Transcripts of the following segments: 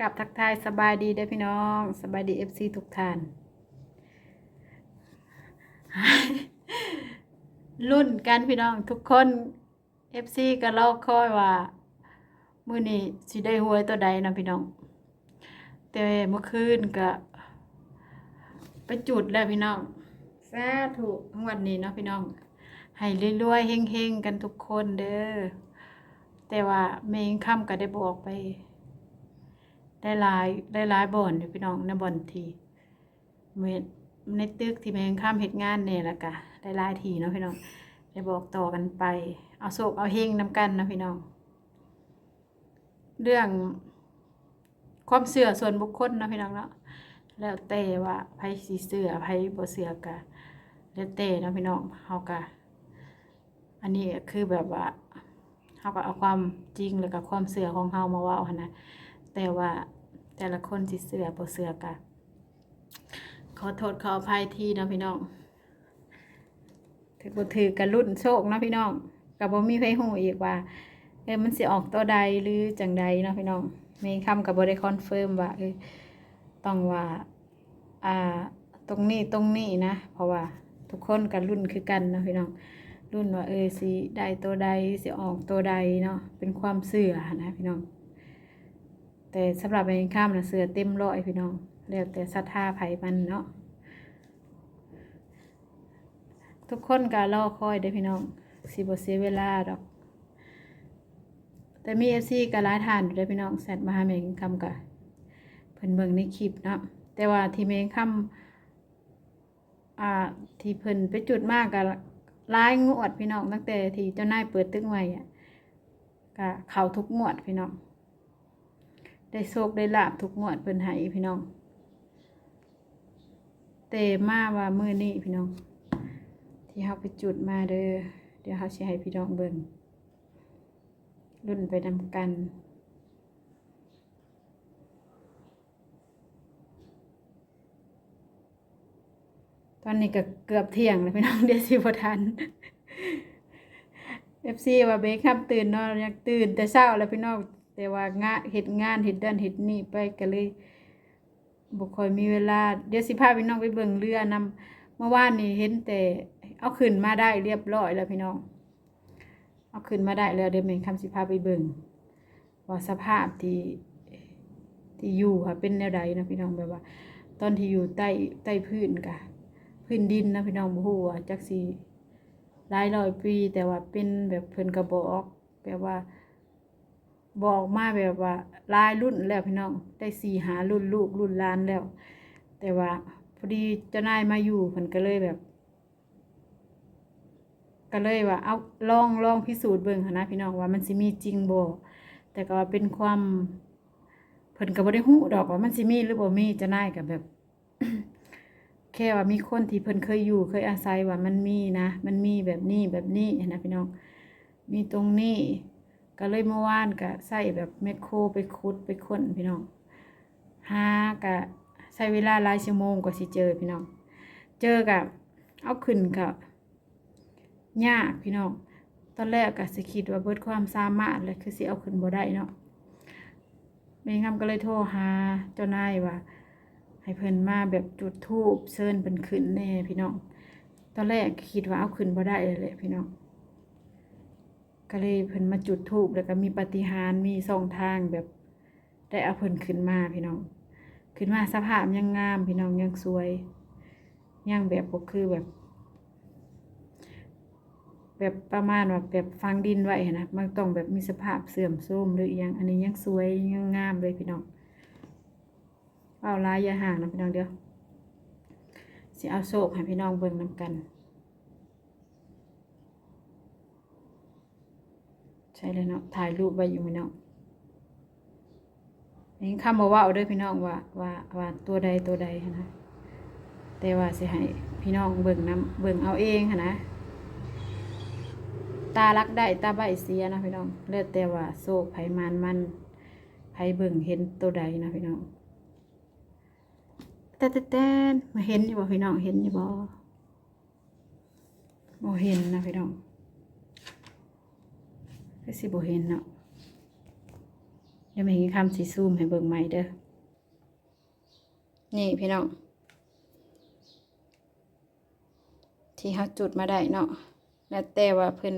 กับทักทายสบายดีเด้พี่น้องสบายดีเอฟซีทุกท่านรุ่นกันพี่น้องทุกคนเอฟซีก็รอคอยว่ามื้อนี้สิได้หวยตัวใดนะพี่น้อง แต่เมื่อคืนก็ไปจุดแล้วพี่น้องสาธุงวดนี้เนาะพี่น้อง ให้รวยๆเฮงๆกันทุกคนเด้อแต่ว่าเมงค่ำก็ได้บอกไป ได้หลายได้หลายบ่อนอยู่พี่น้องในบ่อนทีเมื่อในตึกที่แมงข้ามเฮ็ดงานเนี่ยละกะได้หลายทีเนาะพี่น้องได้บอกต่อกันไป เอาโศกเอาเฮงนำกันนะพี่น้อง เรื่องความเชื่อส่วนบุคคลนะพี่น้องเนาะแล้วแต่ว่าไผสิเชื่อไผบ่เชื่อกะแล้วแต่นะพี่น้องเฮากะอันนี้คือแบบว่าเฮาก็เอาความจริงแล้วก็ความเชื่อของเฮามาว้าหั่นนะแต่ว่า แต่ละคนสิเสือบ่เสือกะขอโทษขออภัยที่นะพี่น้องถือบ่ถือกันรุ่นโชคนะพี่น้องกับบ่มีไผฮู้อีกว่าเออมันสิออกตัวใดหรือจังใดเนาะพี่น้องมีคำกับบ่ได้คอนเฟิร์มว่าเออต้องว่าอ่าตรงนี้ตรงนี้นะ เพราะว่าทุกคนกันรุ่นคือกันนะพี่น้องรุ่นว่าเออสิได้ตัวใดสิออกตัวใดเนาะเป็นความเสื่อนะพี่น้อง แต่สำหรับเองข้ามนะเสือเต็มร้อยพี่น้องแล้วแต่ศรัทธาไผมันเนาะทุกคนก็รอคอยเด้พี่น้องสิบ่เสียเวลาดอก แต่มีเอฟซีก็หลายทานอยู่เด้พี่น้องแซดมาหาแมงคำกะเพิ่นเบิ่งในคลิปเนาะแต่ว่าที่แมงคำอ่าที่เพิ่นไปจุดมากก็หลายงวดพี่น้องตั้งแต่ที่เจ้านายเปิดตึกใหม่อะก็เข้าทุกงวดพี่น้อง ได้โชคได้ลาบทุกงวดเพิ่นให้พี่น้องแต่มาว่ามื้อนี้พี่น้อง ที่เฮาไปจุดมาเด้อเดี๋ยวเฮาสิให้พี่น้องเบิ่งรุ่นไปนำกันตอนนี้ก็เกือบเที่ยงแล้วพี่น้องเดี๋ยวสิบ่ทัน FC ว่าเบคครับตื่นนาะอยากตื่นแต่เช้าแล้วพี่น้อง แต่ว่างานเฮ็ดงานเฮ็ดด้านเฮ็ดนี่ไปก็เลยบ่ค่อยมีเวลา เดี๋ยวสิพาพี่น้องไปเบิ่งเรือนำเมื่อวานนี่เห็นแต่เอาขึ้นมาได้เรียบร้อยแล้วพี่น้อง เอาขึ้นมาได้แล้วเดี๋ยวแม่นคำสิพาไปเบิ่งว่าสภาพที่ที่อยู่ค่ะเป็นแนวใดนะพี่น้องแบบว่า ตอนที่อยู่ใต้ใต้พื้นกะพื้นดินนะพี่น้องบ่ฮู้ว่าจักสิหลายร้อยปี แต่ว่าเป็นแบบเพิ่นก็บอกแบบว่า บอกมาแบบว่าลายรุ่นแล้วพี่น้องได้สี่หารุ่นลูกรุ่นหลานแล้ว แต่ว่าพอดีเจ้านายมาอยู่เพิ่นก็เลยแบบ ก็เลยว่า เอาลองลองพิสูจน์เบิ่งหั้นนะพี่น้องว่ามันสิมีจริงบ่แต่ก็ว่าเป็นความเพิ่นก็บ่ได้ฮู้ดอกว่ามันสิมีหรือบ่มีเจ้านายก็แบบ แค่ว่ามีคนที่เพิ่นเคยอยู่เคยอาศัยว่ามันมีนะ มันมีแบบนี้แบบนี้นะพี่น้อง มีตรงนี้ ก็เลยเมื่อวานก็ใส่แบบแมคโครไปขุดไปค้นพี่น้องหาก็ใช้เวลาหลายชั่วโมงกว่าสิเจอพี่น้อง เจอกับเอาขึ้นกับยากพี่น้อง ตอนแรกก็สิคิดว่าเบิดความสามารถเลยคือสิเอาขึ้นบ่ได้เนาะแม่งำก็เลยโทรหาเจ้านายว่า ให้เพิ่นมาแบบจุดธูปเชิญเพิ่นขึ้นแน่พี่น้อง ตอนแรกคิดว่าเอาขึ้นบ่ได้เลยพี่น้อง ก็เลยเพิ่นมาจุดธูปแล้วก็มีปฏิหารมีสองทางแบบได้เอาเพิ่นขึ้นมาพี่น้อง ขึ้นมาสภาพยังงามพี่น้องยังสวย ยังแบบบ่คือแบบ แบบประมาณว่าแบบฟังดินไว้หั้นะมันต้องแบบมีสภาพเสื่อมโทรมหรืออยังอันนี้ยังสวยยังงามเลยพี่น้องเอาลายอย่าห่างนะพี่น้องเดียวสิเอาโศกให้พี่น้องเบิ่งนํกัน ใช่เลยเนาะถ่ายรูปไว้อยู่พี่น้องนี่คำบอกว่าเอาด้อพี่น้องว่าว่าว่าตัวใดตัวใดนะแต่ว่าสิให้พี่น้องเบิ่งน้ำเบิ่งเอาเองนะตารักได้ตาใบเสียนะพี่น้องเลือดแต่ว่าโศกไผมานมันไผเบิ่งเห็นตัวใดนะพี่น้องแต่แต่แต่มาเห็นอยู่บ่พี่น้องเห็นอยู่บ่บ่เห็นนะพี่น้อง คือสิบ่เห็นเนาะเดี๋ยวแม่ให้คำสีซูมให้เบิ่งใหม่เด้อนี่พี่น้องที่เขาจุดมาได้เนาะแล้วแต่ว่าเพิ่น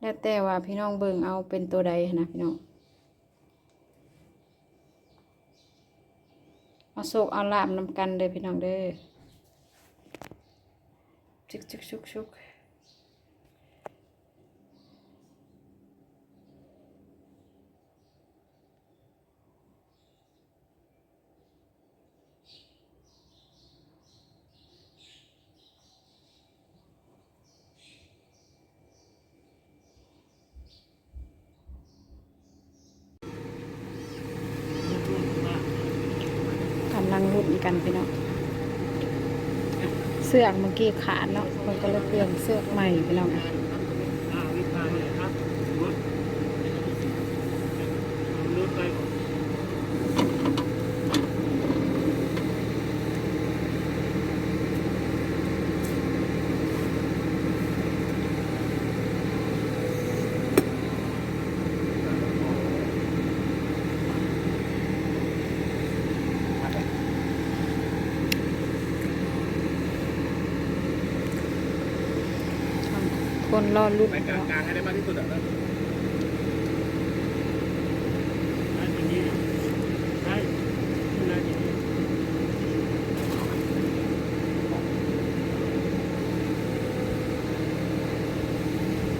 แล้วแต่ว่าพี่น้องเบิ่งเอาเป็นตัวใดนะพี่น้องเอาโศกเอาลาบนำกันเด้อพี่น้องเด้อชุกชุกชุกชุกกำลั งรุ่นกันพี่น้องเสื้อเมื่อกี้ขาดเนาะมันก็เลยเปลี่ยนเสื้อใหม่พี่น้อง อ่าวิพาเลยครับรถรถไปก่อน คนรอรุ่นไปกลางกลางให้ได้มากที่สุดอะนะได้อย่างนี้ได้ได้อย่างนี้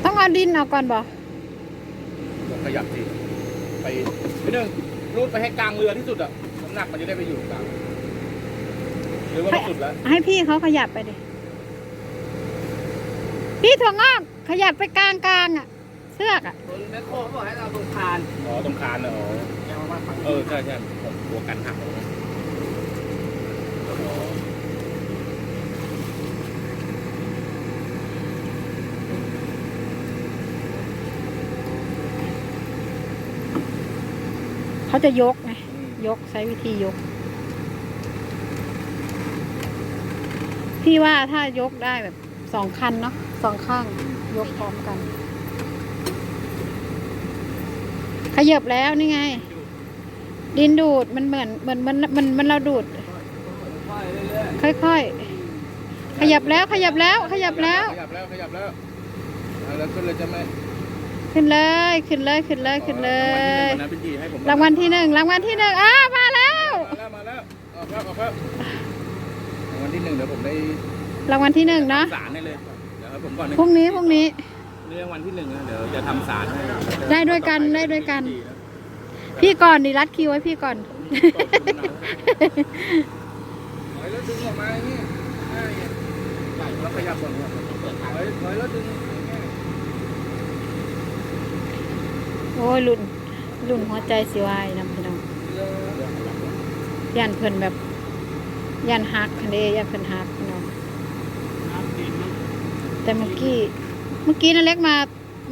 ต้องเอาดินเอาก่อนบ่ขยับสิไปพี่หนึ่งรูดไปให้กลางเรือที่สุดอะน้ำหนักมันจะได้ไปอยู่กลางหรือว่ามันสุดแล้ว ให้พี่เขาขยับไปดิ พี่ถั่วงอกขยับไปกลางกลางๆอะเสื้อกอะคนแม่โคเขาบอกให้เราตรงคานอ๋อตรงคานเหรออ๋อเออใช่ใช่ผมกลัวกันหักอ๋อเขาจะยกไงอืมยกใช้วิธียก พี่ว่าถ้ายกได้แบบสองคันเนาะ สองข้างยกพร้อมกัน ขยับแล้วนี่ไง ดินดูดมันเหมือนเหมือนมันมันมันเราดูด ค่อยๆ ขยับแล้วขยับแล้ว ขยับแล้ว ขยับแล้วขยับแล้วเอาแล้วขึ้นเลยจะไหมขึ้นเลยขึ้นเลยขึ้นเลยขึ้นเลยรางวัลที่หนึ่งนะพี่จีให้ผมรางวัลที่หนึ่งรางวัลที่หนึ่งอ้ามาแล้วมาแล้วมาแล้วออกแล้วออกแล้วรางวัลที่หนึ่งเดี๋ยวผมได้รางวัลที่หนึ่งเนาะสารให้เลยเดี๋ยวให้ ผมก่อนนะพรุ่งนี้พรุ่งนี้ เรื่องวันที่หนึ่งนะเดี๋ยวจะทำสารให้ได้ด้วยกันได้ด้วยกัน พี่ก่อนดิรัดคิวไว้พี่ก่อน ถอยแล้วดึงออกมาอย่างนี้ง่ายไงใหญ่แล้วขยับก่อนครับถอยถอยแล้วดึงง่ายโอ้ยรุ่นรุ่นหัวใจสิวายนำพี่น้องยันเพิ่นแบบยันฮักคันเดยันเพิ่นฮักพี่น้อง น้ำดินนะ แต่เมื่อกี้ เมื่อกี้นั่นเล็กมา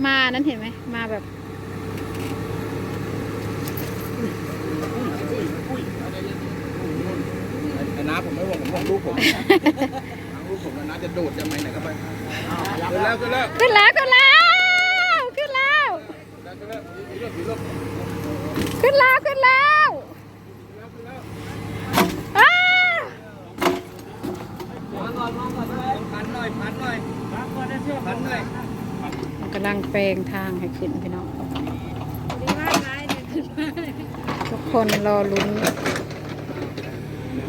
มานั้นเห็นไหม มาแบบไอ้น้าผมไม่ห่วงผมห่วงลูกผมลูกผมนะน้าจะโดดจะไหมไหนก็ไปขึ้นแล้วขึ้นแล้วขึ้นแล้วขึ้นแล้วขึ้นแล้วขึ้นแล้วขึ้นแล้วขึ้นแล้ว ขึ้นแล้วขึ้นแล้ว ขึ้นแล้ว อ้า พันหน่อยพันหน่อย ครับก็ได้เชื่อ พันหน่อย กำลั งแปลงทางให้ขึ้นพี่น้องทุกคนรอลุ้น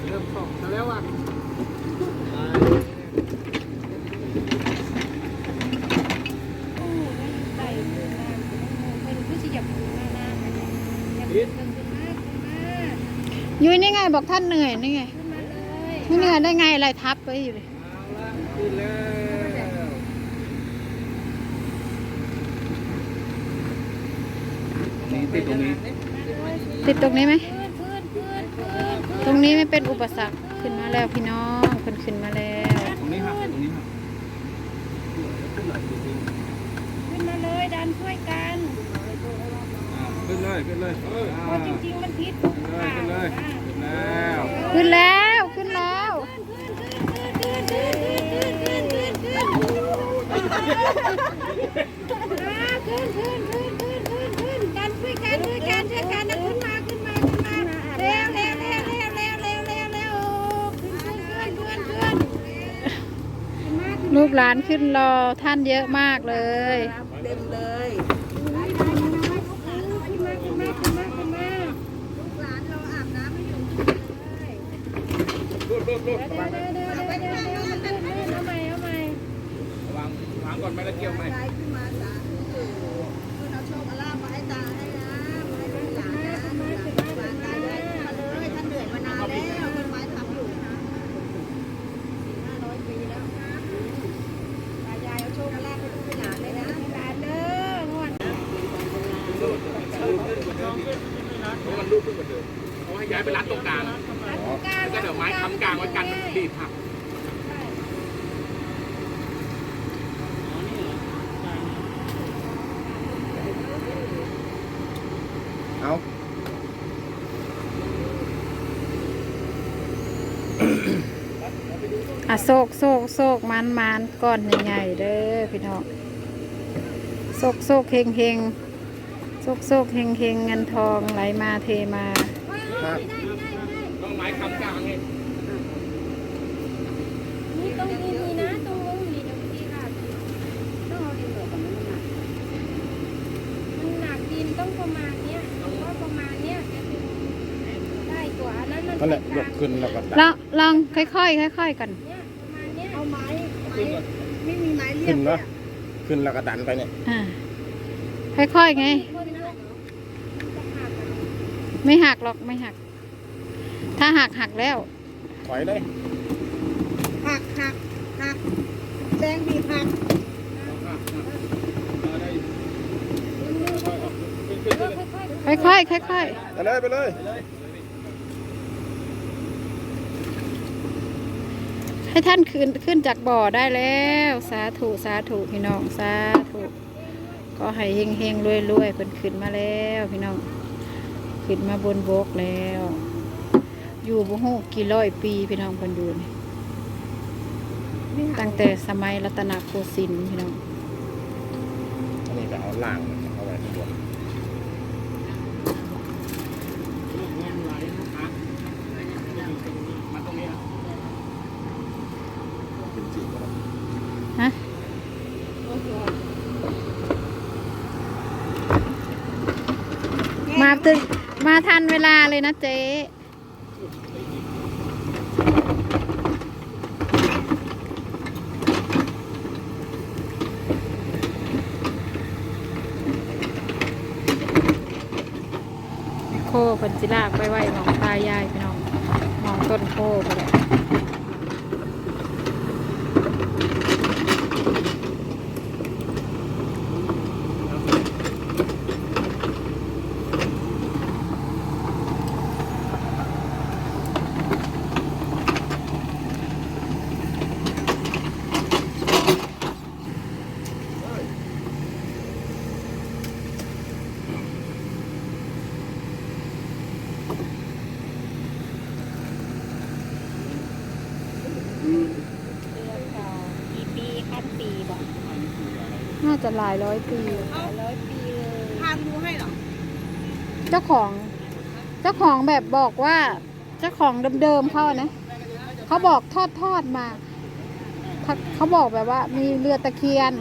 เริ่มส่งแล้วอะยุ้ยนี่ไงบอกท่านเหนื่อยนี่ไงนี่เหนื่อยได้ไงอะไรทับไว้อยู่เลย ขึ้ นแล้วนี่ติดตรงนี้ ติดตรงนี้ไหม ตรงนี้ไม่เป็นอุปสรรคขึ้นมาแล้วพี่น้องคนขึ้นมาแล้วตรงนี้หักตรงนี้หักขึ้นมาเลยดันช่วยกันขึ้นเลยขึ้นเลยเพราะจริงๆมันพิษขึ้นเลยขึ้นเลยแล้วขึ้นแล้วขึ้นแล้วขึ้นขึ้นขึ้นขึ้นขึ้นขึ้นกันช่วยกัน รนะ้นมาขึ้นมาขึ้นมาเร็วเร็วเร็วเร็วเร็วเร็วขึ้นขึ้นขึ้นลูกหลานขึ้นรอท่านเยอะมากเลยเต็มเลยลูกหลานเราอาบน้ำไม่อยู่เลย ไว้กันมันรีบหักเอาอะโศกโศกโศกมันมันก้อนใหญ่ๆเด้อพี่น้องโศกโศกเฮงเฮงโศกโศกเฮงเฮงเงินทองไหลมาเทมา ครับต้องไม้ค้ำกลางไง นี่ตรงนี้มีนะตรงนู้นมีตรงนี้ค่ะต้องเอาดินเหลือกับมันหนักมันหนักดินต้องประมาณเนี้ยต้องว่าประมาณเนี้ยจะดึงได้กว่าอั นนั้นมันนั่นแหละกยลากงขึ้นแล้วก็ลองลองค่อยๆค่อยๆกันเนี่ยประมาณเนี้ยเอาไม้ไม้ไม่มีไม้เรียขึ้บนเลแล้ยวขึ้นแล้วก็ดันไปเนี่ยอ่า ค่อยๆไงคนนะจะขาดกันไม่หักหรอกไม่หัก ถ้าหักหักแล้ว ถอยเลยหักหักหักแดงบีบหักค่อยๆค่อยๆค่อยไปเลยไปเลย ให้ท่านขึ้นขึ้นจากบ่อได้แล้ว สาธุสาธุพี่น้องสาธุก็ให้เฮงเฮงรวยรวยๆเพิ่นขึ้นมาแล้วพี่น้อง ขึ้นมาบนบกแล้ว อยู่บ่ฮู้กี่ร้อยปีพี่น้องเพิ่นอยู่นี่ตั้งแต่สมัยรัตนโกสินทร์พี่น้อง อันนี้ก็เอาล่างเอาไว้ข้างบนมันตรงนี้เป็นจีบแล้ว ฮะมา ถึงมาทันเวลาเลยนะเจ๊โคเพันจิลากไปไว้หมองตายายพี่น้องหมองต้นโคเปเลย กี่ปีขั้นปีบอก น่าจะหลายร้อยปีร้อยปีเลยพานดูให้เหรอ เจ้าของ เจ้าของแบบบอกว่า เจ้าของเดิมๆเขาอะนะ เขาบอกทอดทอดๆมาเขาเขาบอกแบบว่า มีเรือตะเคียน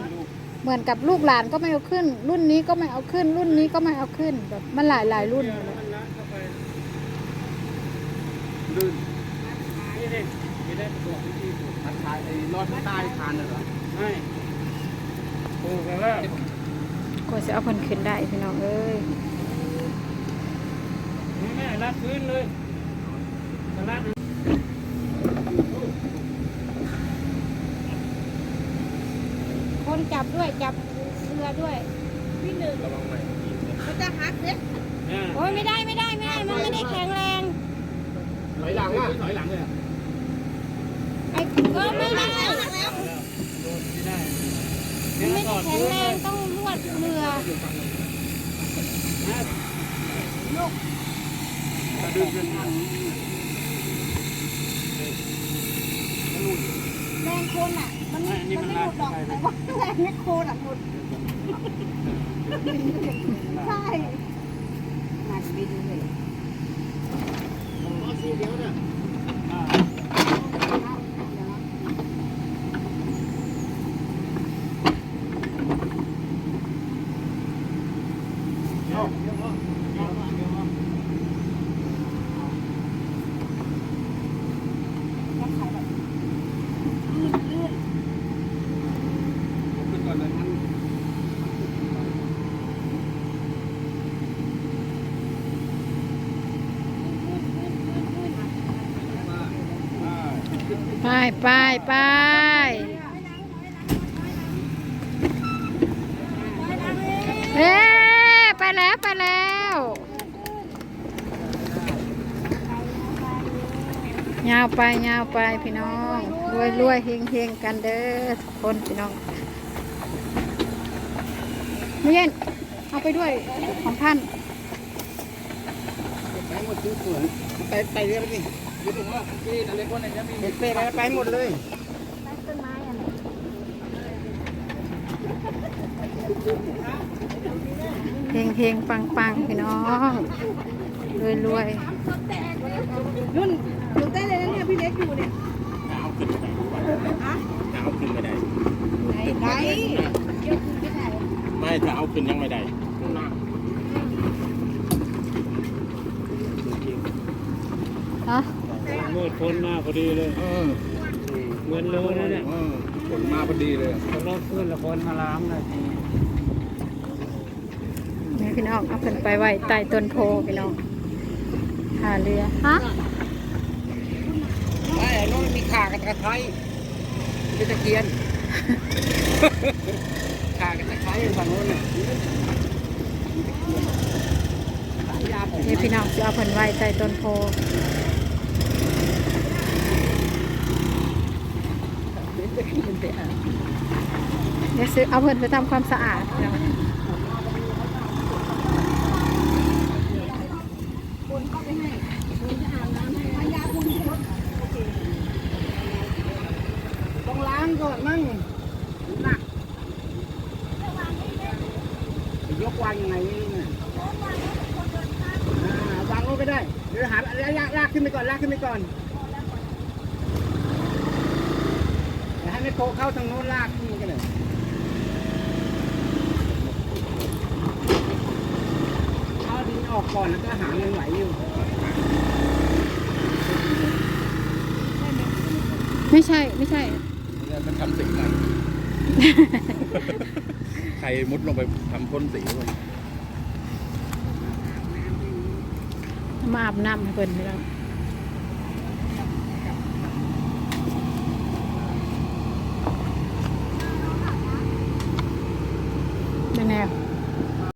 เหมือนกับลูกหลานก็ไม่เอาขึ้น รุ่นนี้ก็ไม่เอาขึ้น รุ่นนี้ก็ไม่เอาขึ้นแบบมันหลายหลายๆรุ่นอยู่เลยลื่นนี่เด็กไม่ได้บอกวิธีถูกมันทายไอ้รอดข้างใต้คานน่ะเหรอไม่ถูกแล้วกว่าจะเอาคนขึ้นได้พี่น้องเอ้ยแม่รัดพื้นเลยรัดคนจับด้วยจับเรือด้วยพี่หนึ่งระวังหน่มันจะหักเด็กโอ้ยไม่ได้ไม่ได้ไม่ได้มันไม่ได้แข็งแรงถอยหลังอะถอยหลังเลยอะไอ้ก็ไม่ได้ ไม่ได้ มันไม่ได้ แข็งแรงต้องลวดเรือดึงขึ้นแรงโคนอะ มันไม่มันไม่หลุดหรอกแต่ว่าแรงไม่โคนอะหลุดใช่หนักบินเลย ไปไปไปเอ๊ะไปแล้วไปแล้วยาวไปยาวไปพี่น้องรวยรวยเฮงเฮงกันเด้อทุกคนพี่น้องมื้อเย็นเอาไปด้วยของท่านไปหมดทุกส่วนไปไปเรื่อย นี่ยึดถุงว่าที่นั่นเล็กคนไหนจะมีเห็ดเป้ไปไปหมดเลยเฮงเฮงปังปังพี่น้องรวยรวยนุ่นนุ่นได้เลยนะเนี่ยพี่เล็กอยู่เนี่ยเอาขึ้นไม่ได้เอาขึ้นไม่ได้ไหนไม่ถ้าเอาขึ้นยังไม่ได้ฮะ มืดพ้นมาพอดีเลยเออเงินรู้นะเนี่ยเออฝนมาพอดีเลยรถขึ้นละคนมาล้างเลยนี่พี่น้องเอาขึ้นไปไว้ใต้ต้นโพพี่น้องหาเรือฮะไม่ไอ้น้องมีขากับตะไคร้เป็นตะเกียน ขากับตะไคร้ฝั่งโน้นน่ะนี่พี่น้องจะเอาเพิ่นไว้ใต้ต้นโพเดี๋ยว ซื้อเอาเพิ่นไปทำความสะอาดพี่น้อง ต้องล้างก่อนมั่งหนักยกวางยังไงนี่เนี่ยอ่าวางลงไปได้ เดี๋ยวหาลากลากขึ้นไปก่อน ลากขึ้นไปก่อนเดี๋ยวให้ไม่โคเข้าทางโน้นลากขึ้นกันเลยเอาดินออ กก่อนแล้วก็หาเงินไหวอยู่ไม่ใช่ไม่ใช่เนี่ยจะทำสีใหม่ ใครมุดลงไปทำพ่นสีเลยมาอาบน้ำให้เพิ่นพี่น้องเป็นแนว